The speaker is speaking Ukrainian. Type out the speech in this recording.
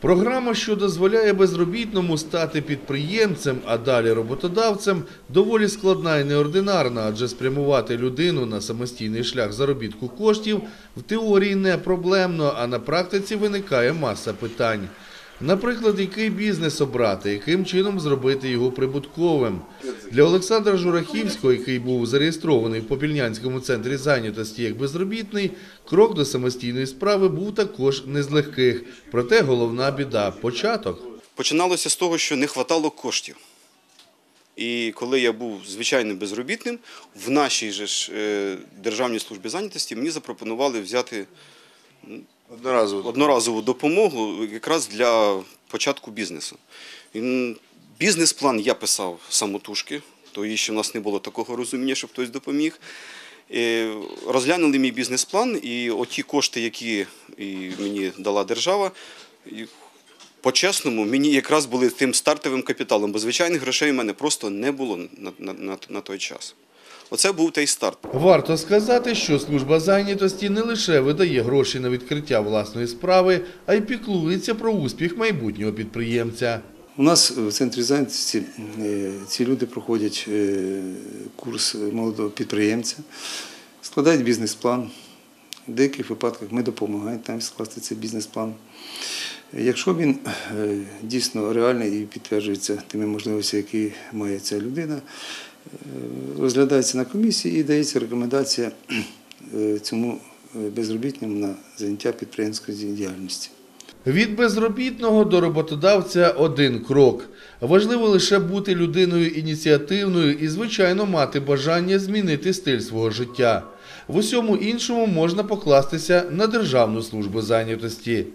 Програма, що дозволяє безробітному стати підприємцем, а далі роботодавцем, доволі складна і неординарна, адже спрямувати людину на самостійний шлях заробітку коштів в теорії не проблемно, а на практиці виникає маса питань. Наприклад, який бізнес обрати, яким чином зробити його прибутковим. Для Олександра Журахівського, який був зареєстрований в Попільнянському центрі зайнятості як безробітний, крок до самостійної справи був також не з легких. Проте головна біда початок. Починалося з того, що не вистачало коштів. І коли я був звичайним безробітним, в нашій же ж е, Державній службі зайнятості мені запропонували взяти Одноразово. одноразову допомогу якраз для початку бізнесу. Бізнес-план я писав самотужки, то ще в нас не було такого розуміння, щоб хтось допоміг. Розглянули мій бізнес-план, і оті кошти, які мені дала держава, по-чесному, мені якраз були тим стартовим капіталом, бо звичайних грошей в мене просто не було на, на, на той час. Оце був той старт. Варто сказати, що служба зайнятості не лише видає гроші на відкриття власної справи, а й піклується про успіх майбутнього підприємця. У нас в центрі зайнятості е, ці люди проходять е, курс молодого підприємця, складають бізнес-план. В деяких випадках ми допомагаємо там скласти цей бізнес-план. Якщо він е, дійсно реальний і підтверджується тими можливостями, які має ця людина, розглядається на комісії і дається рекомендація е, цьому е, безробітному на заняття підприємської діяльності. Від безробітного до роботодавця один крок. Важливо лише бути людиною ініціативною і, звичайно, мати бажання змінити стиль свого життя. В усьому іншому можна покластися на Державну службу зайнятості.